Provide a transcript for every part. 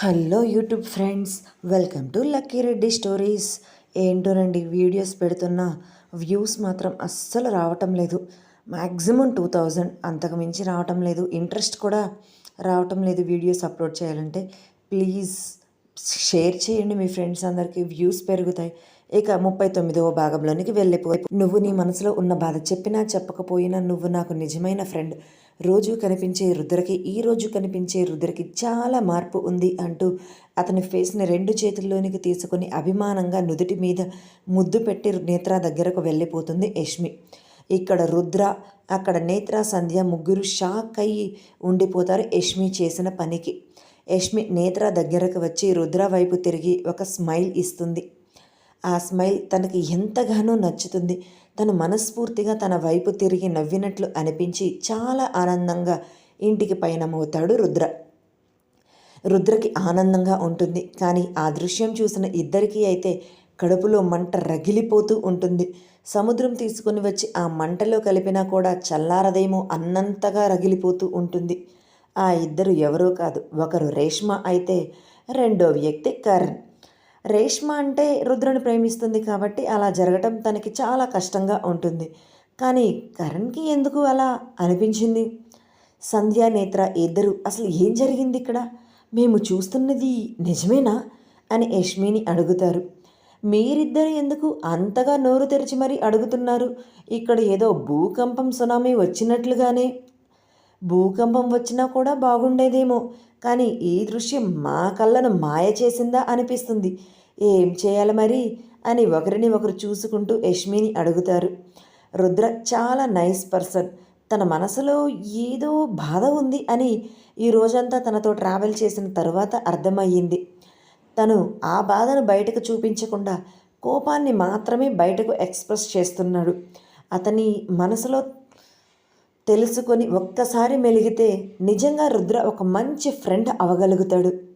Hello YouTube friends welcome to Lucky Reddy stories. ఏంటోనండి videos పెడుతున్న views మాత్రం అస్సలు రావటం లేదు. మ్యాక్సిమం టూ థౌజండ్ అంతకు మించి రావటం లేదు. ఇంట్రెస్ట్ కూడా రావటం లేదు వీడియోస్ అప్లోడ్ చేయాలంటే. ప్లీజ్ షేర్ చేయండి మీ ఫ్రెండ్స్ అందరికీ. వ్యూస్ పెరుగుతాయి. ఇక ముప్పై తొమ్మిదవ భాగంలోనికి వెళ్ళిపోయి నువ్వు నీ మనసులో ఉన్న బాధ చెప్పినా చెప్పకపోయినా నువ్వు నాకు నిజమైన ఫ్రెండ్. రోజు కనిపించే రుద్రకి ఈ రోజు కనిపించే రుద్రకి చాలా మార్పు ఉంది అంటూ అతని ఫేస్ని రెండు చేతుల్లోనికి తీసుకుని అభిమానంగా నుదుటి మీద ముద్దు పెట్టి నేత్ర దగ్గరకు వెళ్ళిపోతుంది యష్మి. ఇక్కడ రుద్ర అక్కడ నేత్ర సంధ్య ముగ్గురు షాక్ అయ్యి ఉండిపోతారు యష్మి చేసిన పనికి. యష్మి నేత్ర దగ్గరకు వచ్చి రుద్ర వైపు తిరిగి ఒక స్మైల్ ఇస్తుంది. ఆ స్మైల్ తనకి ఎంతగానో నచ్చుతుంది. తను మనస్ఫూర్తిగా తన వైపు తిరిగి నవ్వినట్లు అనిపించి చాలా ఆనందంగా ఇంటికి పయనమవుతాడు రుద్ర. రుద్రకి ఆనందంగా ఉంటుంది. కానీ ఆ దృశ్యం చూసిన ఇద్దరికీ అయితే కడుపులో మంట రగిలిపోతూ ఉంటుంది. సముద్రం తీసుకుని వచ్చి ఆ మంటలో కలిపినా కూడా చల్లారదేమో అన్నంతగా రగిలిపోతూ ఉంటుంది. ఆ ఇద్దరు ఎవరో కాదు ఒకరు రేష్మ అయితే రెండో వ్యక్తి కరణ్ రేష్మ అంటే రుద్రను ప్రేమిస్తుంది కాబట్టి అలా జరగటం తనకి చాలా కష్టంగా ఉంటుంది. కానీ కరణ్కి ఎందుకు అలా అనిపించింది? సంధ్యా నేత్ర ఇద్దరు అసలు ఏం జరిగింది ఇక్కడ? మేము చూస్తున్నది నిజమేనా? అని యష్మిని అడుగుతారు. మీరిద్దరు ఎందుకు అంతగా నోరు తెరిచి మరీ అడుగుతున్నారు? ఇక్కడ ఏదో భూకంపం సునామీ వచ్చినట్లుగానే. భూకంపం వచ్చినా కూడా బాగుండేదేమో కానీ ఈ దృశ్యం మా కళ్ళను మాయ చేసిందా అనిపిస్తుంది. ఏం చేయాలి మరి? అని ఒకరిని ఒకరు చూసుకుంటూ యష్మిని అడుగుతారు. రుద్ర చాలా నైస్ పర్సన్. తన మనసులో ఏదో బాధ ఉంది అని ఈ రోజంతా తనతో ట్రావెల్ చేసిన తర్వాత అర్థమయ్యింది. తను ఆ బాధను బయటకు చూపించకుండా కోపాన్ని మాత్రమే బయటకు ఎక్స్ప్రెస్ చేస్తున్నాడు. అతని మనసులో తెలుసుకొని ఒక్కసారి మెలిగితే నిజంగా రుద్ర ఒక మంచి ఫ్రెండ్ అవగలుగుతాడు.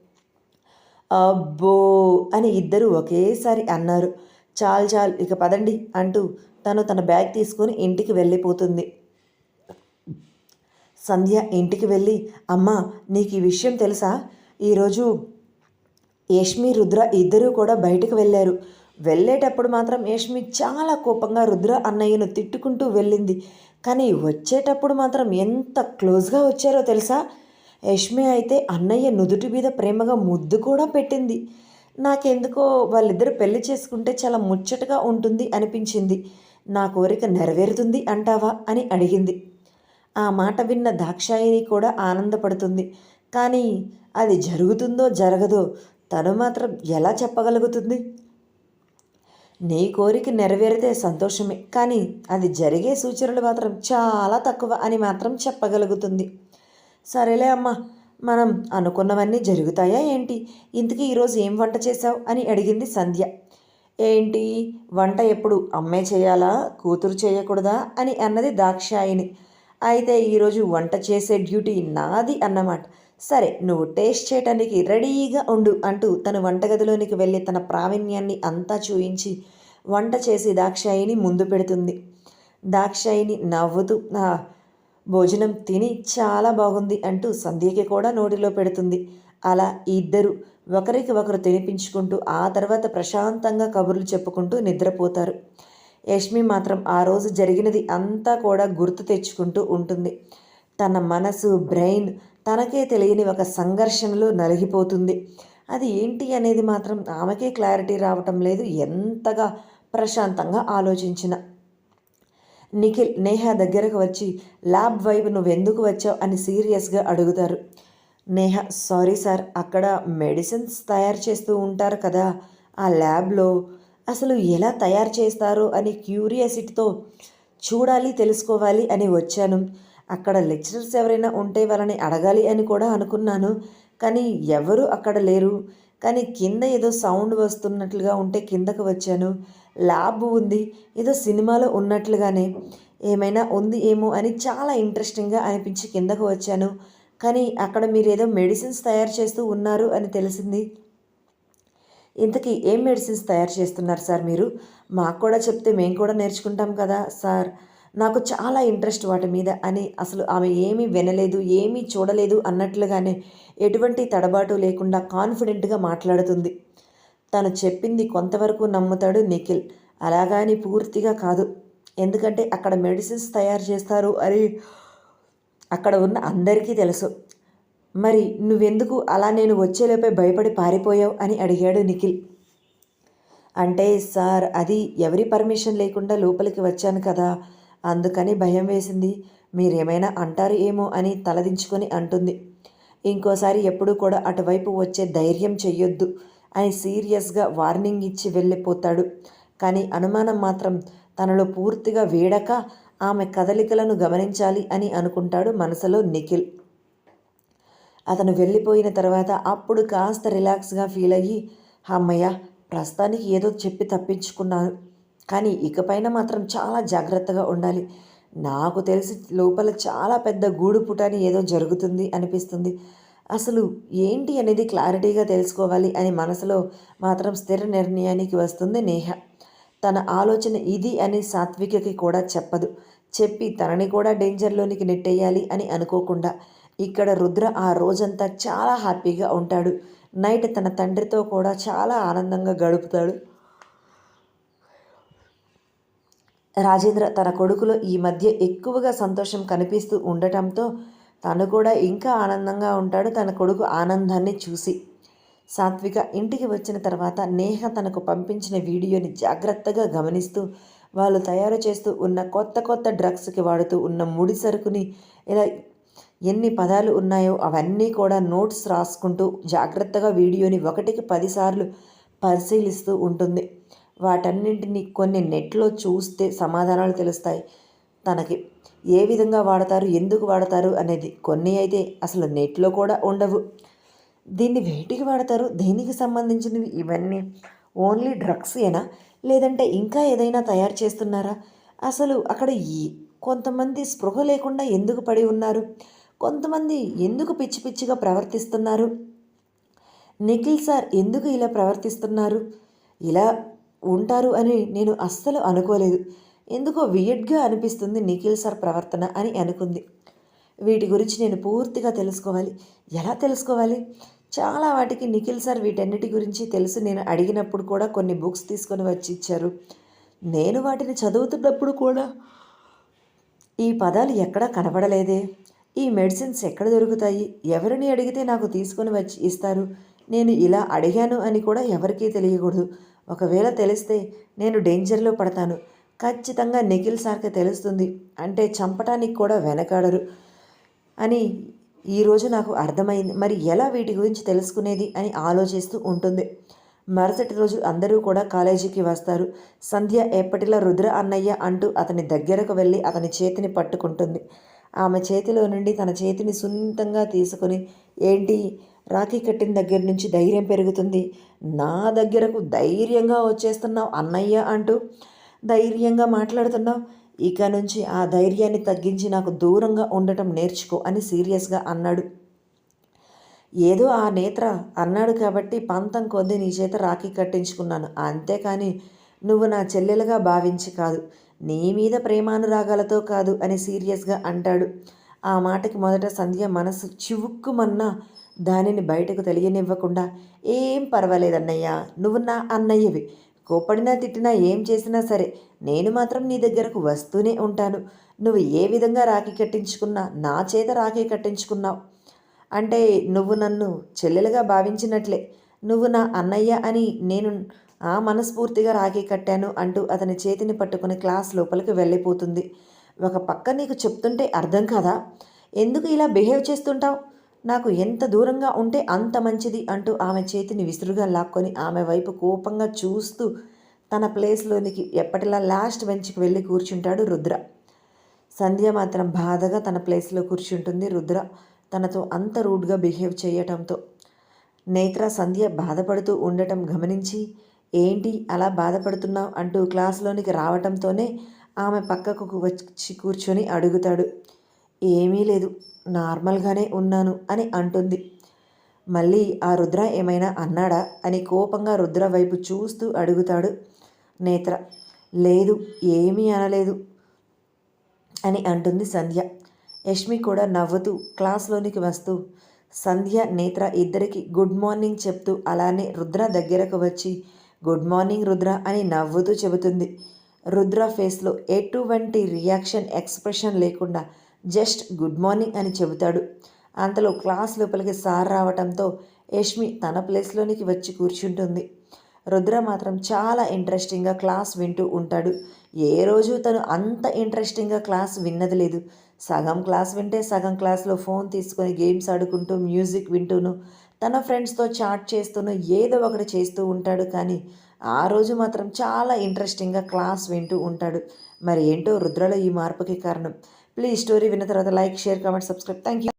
అబ్బో అని ఇద్దరు ఒకేసారి అన్నారు. చాలు చాలు ఇక పదండి అంటూ తను తన బ్యాగ్ తీసుకొని ఇంటికి వెళ్ళిపోతుంది. సంధ్య ఇంటికి వెళ్ళి అమ్మా నీకు ఈ విషయం తెలుసా? ఈరోజు యష్మి రుద్ర ఇద్దరూ కూడా బయటకు వెళ్ళారు. వెళ్ళేటప్పుడు మాత్రం యష్మి చాలా కోపంగా రుద్ర అన్నయ్యను తిట్టుకుంటూ వెళ్ళింది. కానీ వచ్చేటప్పుడు మాత్రం ఎంత క్లోజ్గా వచ్చారో తెలుసా? యష్మి అయితే అన్నయ్య నుదుటి మీద ప్రేమగా ముద్దు కూడా పెట్టింది. నాకెందుకో వాళ్ళిద్దరు పెళ్ళి చేసుకుంటే చాలా ముచ్చటగా ఉంటుంది అనిపించింది. నా కోరిక నెరవేరుతుంది అంటావా అని అడిగింది. ఆ మాట విన్న దాక్షాయిని కూడా ఆనందపడుతుంది. కానీ అది జరుగుతుందో జరగదో తను మాత్రం ఎలా చెప్పగలుగుతుంది? నీ కోరిక నెరవేరితే సంతోషమే కానీ అది జరిగే సూచనలు మాత్రం చాలా తక్కువ అని మాత్రం చెప్పగలుగుతుంది. సరేలే అమ్మా మనం అనుకున్నవన్నీ జరుగుతాయా ఏంటి? ఇంతకీ ఈరోజు ఏం వంట చేశావు? అని అడిగింది సంధ్య. ఏంటి? వంట ఎప్పుడు అమ్మే చేయాలా? కూతురు చేయకూడదా? అని అన్నది దాక్షాయిని అయితే ఈరోజు వంట చేసే డ్యూటీ నాది అన్నమాట. సరే నువ్వు టేస్ట్ చేయటానికి రెడీగా ఉండు అంటూ తన వంటగదిలోనికి వెళ్ళి తన ప్రావీణ్యాన్ని అంతా చూయించి వంట చేసి దాక్షాయిని ముందు పెడుతుంది. దాక్షాయిని నవ్వుతూ భోజనం తిని చాలా బాగుంది అంటూ సంధ్యకి కూడా నోటిలో పెడుతుంది. అలా ఇద్దరు ఒకరికి ఒకరు తినిపించుకుంటూ ఆ తర్వాత ప్రశాంతంగా కబుర్లు చెప్పుకుంటూ నిద్రపోతారు. యష్మి మాత్రం ఆ రోజు జరిగినది అంతా కూడా గుర్తు తెచ్చుకుంటూ ఉంటుంది. తన మనసు బ్రెయిన్ తనకే తెలియని ఒక సంఘర్షణలో నలిగిపోతుంది. అది ఏంటి అనేది మాత్రం ఆమెకే క్లారిటీ రావటం లేదు. ఎంతగా ప్రశాంతంగా ఆలోచించిన. నిఖిల్ నేహ దగ్గరకు వచ్చి ల్యాబ్ వైపు నువ్వెందుకు వచ్చావు? అని సీరియస్గా అడుగుతారు. నేహ సారీ సార్ అక్కడ మెడిసిన్స్ తయారు చేస్తూ ఉంటారు కదా ఆ ల్యాబ్లో. అసలు ఎలా తయారు చేస్తారో? అని క్యూరియాసిటీతో చూడాలి తెలుసుకోవాలి అని వచ్చాను. అక్కడ లెక్చరర్స్ ఎవరైనా ఉంటే వాళ్ళని అడగాలి అని కూడా అనుకున్నాను. కానీ ఎవరు అక్కడ లేరు. కానీ కింద ఏదో సౌండ్ వస్తున్నట్లుగా ఉంటే కిందకు వచ్చాను. ల్యాబ్ ఉంది. ఏదో సినిమాలో ఉన్నట్లుగానే ఏమైనా ఉంది ఏమో అని చాలా ఇంట్రెస్టింగ్గా అనిపించి కిందకు వచ్చాను. కానీ అక్కడ మీరు ఏదో మెడిసిన్స్ తయారు చేస్తూ ఉన్నారు అని తెలిసింది. ఇంతకీ ఏం మెడిసిన్స్ తయారు చేస్తున్నారు సార్ మీరు? మాకు కూడా చెప్తే మేము కూడా నేర్చుకుంటాం కదా సార్. నాకు చాలా ఇంట్రెస్ట్ వాటి మీద అని అసలు ఆమె ఏమీ వినలేదు ఏమీ చూడలేదు అన్నట్లుగానే ఎటువంటి తడబాటు లేకుండా కాన్ఫిడెంట్గా మాట్లాడుతుంది. తను చెప్పింది కొంతవరకు నమ్ముతాడు నిఖిల్. అలాగాని పూర్తిగా కాదు. ఎందుకంటే అక్కడ మెడిసిన్స్ తయారు చేస్తారు అని అక్కడ ఉన్న అందరికీ తెలుసు. మరి నువ్వెందుకు అలా నేను వచ్చేలోపే భయపడి పారిపోయావు అని అడిగాడు నిఖిల్. అంటే సార్ అది ఎవరి పర్మిషన్ లేకుండా లోపలికి వచ్చాను కదా. అందుకని భయం వేసింది. మీరేమైనా అంటారు ఏమో అని తలదించుకొని అంటుంది. ఇంకోసారి ఎప్పుడూ కూడా అటువైపు వచ్చే ధైర్యం చెయ్యొద్దు. అని సీరియస్గా వార్నింగ్ ఇచ్చి వెళ్ళిపోతాడు. కానీ అనుమానం మాత్రం తనలో పూర్తిగా వేడక ఆమె కదలికలను గమనించాలి అని అనుకుంటాడు మనసులో నిఖిల్. అతను వెళ్ళిపోయిన తర్వాత అప్పుడు కాస్త రిలాక్స్గా ఫీల్ అయ్యి అమ్మయ్య ప్రస్తుతానికి ఏదో చెప్పి తప్పించుకున్నాను. కానీ ఇకపైన మాత్రం చాలా జాగ్రత్తగా ఉండాలి. నాకు తెలిసి లోపల చాలా పెద్ద గూడు పుటాని ఏదో జరుగుతుంది అనిపిస్తుంది. అసలు ఏంటి అనేది క్లారిటీగా తెలుసుకోవాలి అని మనసులో మాత్రం స్థిర నిర్ణయానికి వస్తుంది నేహ. తన ఆలోచన ఇది అని సాత్వికకి కూడా చెప్పదు. చెప్పి తనని కూడా డేంజర్లోనికి నెట్టేయాలి అని అనుకోకుండా ఇక్కడ రుద్ర ఆ రోజంతా చాలా హ్యాపీగా ఉంటాడు. నైట్ తన తండ్రితో కూడా చాలా ఆనందంగా గడుపుతాడు. రాజేంద్ర తన కొడుకులో ఈ మధ్య ఎక్కువగా సంతోషం కనిపిస్తూ ఉండటంతో తను కూడా ఇంకా ఆనందంగా ఉంటాడు. తన కొడుకు ఆనందాన్ని చూసి సాత్విక ఇంటికి వచ్చిన తర్వాత నేహ తనకు పంపించిన వీడియోని జాగ్రత్తగా గమనిస్తూ వాళ్ళు తయారు చేస్తూ ఉన్న కొత్త కొత్త డ్రగ్స్కి వాడుతూ ఉన్న ముడి సరుకుని ఇలా ఎన్ని పదాలు ఉన్నాయో అవన్నీ కూడా నోట్స్ రాసుకుంటూ జాగ్రత్తగా వీడియోని ఒకటికి పదిసార్లు పరిశీలిస్తూ ఉంటుంది. వాటన్నింటినీ కొన్ని నెట్లో చూస్తే సమాధానాలు తెలుస్తాయి. తనకి ఏ విధంగా వాడతారు ఎందుకు వాడతారు అనేది కొన్ని అయితే అసలు నెట్లో కూడా ఉండవు. దీన్ని వేటికి వాడతారు? దేనికి సంబంధించినవి? ఇవన్నీ ఓన్లీ డ్రగ్స్ ఏనా? లేదంటే ఇంకా ఏదైనా తయారు చేస్తున్నారా? అసలు అక్కడ ఈ కొంతమంది స్పృహ లేకుండా ఎందుకు పడి ఉన్నారు? కొంతమంది ఎందుకు పిచ్చి పిచ్చిగా ప్రవర్తిస్తున్నారు? నిఖిల్ సార్ ఎందుకు ఇలా ప్రవర్తిస్తున్నారు? ఇలా ఉంటారు అని నేను అస్సలు అనుకోలేదు. ఎందుకో వియడ్గా అనిపిస్తుంది నిఖిల్ సార్ ప్రవర్తన అని అనుకుంది. వీటి గురించి నేను పూర్తిగా తెలుసుకోవాలి. ఎలా తెలుసుకోవాలి? చాలా వాటికి నిఖిల్ సార్ వీటన్నిటి గురించి తెలుసు. నేను అడిగినప్పుడు కూడా కొన్ని బుక్స్ తీసుకొని వచ్చి ఇచ్చారు. నేను వాటిని చదువుతున్నప్పుడు కూడా ఈ పదాలు ఎక్కడా కనబడలేదే. ఈ మెడిసిన్స్ ఎక్కడ దొరుకుతాయి? ఎవరిని అడిగితే నాకు తీసుకొని వచ్చి ఇస్తారు? నేను ఇలా అడిగాను అని కూడా ఎవరికీ తెలియకూడదు. ఒకవేళ తెలిస్తే నేను డేంజర్లో పడతాను. ఖచ్చితంగా నిఖిల్ సార్కి తెలుస్తుంది. అంటే చంపటానికి కూడా వెనకాడరు. అని ఈరోజు నాకు అర్థమైంది. మరి ఎలా వీటి గురించి తెలుసుకునేది అని ఆలోచిస్తూ ఉంటుంది. మరుసటి రోజు అందరూ కూడా కాలేజీకి వస్తారు. సంధ్య ఎప్పటిలా రుద్ర అన్నయ్య అంటూ అతని దగ్గరకు వెళ్ళి అతని చేతిని పట్టుకుంటుంది. ఆమె చేతిలో నుండి తన చేతిని సున్నితంగా తీసుకొని ఏంటి? రాఖీ కట్టిన దగ్గర నుంచి ధైర్యం పెరుగుతుంది. నా దగ్గరకు ధైర్యంగా వచ్చేస్తున్నావు అన్నయ్య అంటూ ధైర్యంగా మాట్లాడుతున్నావు? ఇక నుంచి ఆ ధైర్యాన్ని తగ్గించి నాకు దూరంగా ఉండటం నేర్చుకో అని సీరియస్గా అన్నాడు. ఏదో ఆ నేత్ర అన్నాడు కాబట్టి పంతం కొద్ది నీ చేత రాఖీ కట్టించుకున్నాను. అంతేకాని నువ్వు నా చెల్లెలుగా భావించి కాదు నీ మీద ప్రేమానురాగాలతో కాదు అని సీరియస్గా అంటాడు. ఆ మాటకి మొదట సంధ్య మనసు చివుక్కుమన్నా దానిని బయటకు తెలియనివ్వకుండా ఏం పర్వాలేదన్నయ్యా నువ్వు నా అన్నయ్యవి. కోపడినా తిట్టినా ఏం చేసినా సరే నేను మాత్రం నీ దగ్గరకు వస్తూనే ఉంటాను. నువ్వు ఏ విధంగా రాఖీ కట్టించుకున్నా నా చేత రాఖీ కట్టించుకున్నావు. అంటే నువ్వు నన్ను చెల్లెలుగా భావించినట్లే. నువ్వు నా అన్నయ్య అని నేను ఆ మనస్ఫూర్తిగా రాఖీ కట్టాను అంటూ అతని చేతిని పట్టుకుని క్లాస్ లోపలికి వెళ్ళిపోతుంది. ఒక పక్క నీకు చెప్తుంటే అర్థం కాదా? ఎందుకు ఇలా బిహేవ్ చేస్తుంటావు? నాకు ఎంత దూరంగా ఉంటే అంత మంచిది అంటూ ఆమె చేతిని విసురుగా లాక్కొని ఆమె వైపు కోపంగా చూస్తూ తన ప్లేస్లోనికి ఎప్పటిలా లాస్ట్ బెంచ్కి వెళ్ళి కూర్చుంటాడు రుద్ర. సంధ్య మాత్రం బాధగా తన ప్లేస్లో కూర్చుంటుంది రుద్ర తనతో అంత రూడ్గా బిహేవ్ చేయటంతో. నేత్ర సంధ్య బాధపడుతూ ఉండటం గమనించి ఏంటి అలా బాధపడుతున్నావు? అంటూ క్లాస్లోనికి రావటంతోనే ఆమె పక్కకు వచ్చి కూర్చొని అడుగుతాడు. ఏమీ లేదు. నార్మల్గానే ఉన్నాను అని అంటుంది. మళ్ళీ ఆ రుద్ర ఏమైనా అన్నాడా అని కోపంగా రుద్ర వైపు చూస్తూ అడుగుతాడు. నేత్ర లేదు ఏమీ అనలేదు అని అంటుంది సంధ్య. యష్మి కూడా నవ్వుతూ క్లాస్లోనికి వస్తూ సంధ్య నేత్ర ఇద్దరికి గుడ్ మార్నింగ్ చెప్తూ అలానే రుద్ర దగ్గరకు వచ్చి గుడ్ మార్నింగ్ రుద్ర అని నవ్వుతూ చెబుతుంది. రుద్ర ఫేస్లో ఎటువంటి రియాక్షన్ ఎక్స్ప్రెషన్ లేకుండా జస్ట్ గుడ్ మార్నింగ్ అని చెబుతాడు. అంతలో క్లాస్ లోపలికి సార్ రావటంతో యష్మి తన ప్లేస్లోనికి వచ్చి కూర్చుంటుంది. రుద్ర మాత్రం చాలా ఇంట్రెస్టింగ్గా క్లాస్ వింటూ ఉంటాడు. ఏ రోజు తను అంత ఇంట్రెస్టింగ్గా క్లాస్ విన్నది లేదు. సగం క్లాస్ వింటే సగం క్లాస్లో ఫోన్ తీసుకొని గేమ్స్ ఆడుకుంటూ మ్యూజిక్ వింటూను తన ఫ్రెండ్స్తో చాట్ చేస్తూను ఏదో ఒకటి చేస్తూ ఉంటాడు కానీ ఆ రోజు మాత్రం చాలా ఇంట్రెస్టింగ్గా క్లాస్ వింటూ ఉంటాడు. మరి ఏంటో రుద్రలో ఈ మార్పుకి కారణం? ప్లీజ్ స్టోరీ విన్న తర్వాత like share comment subscribe. Thank you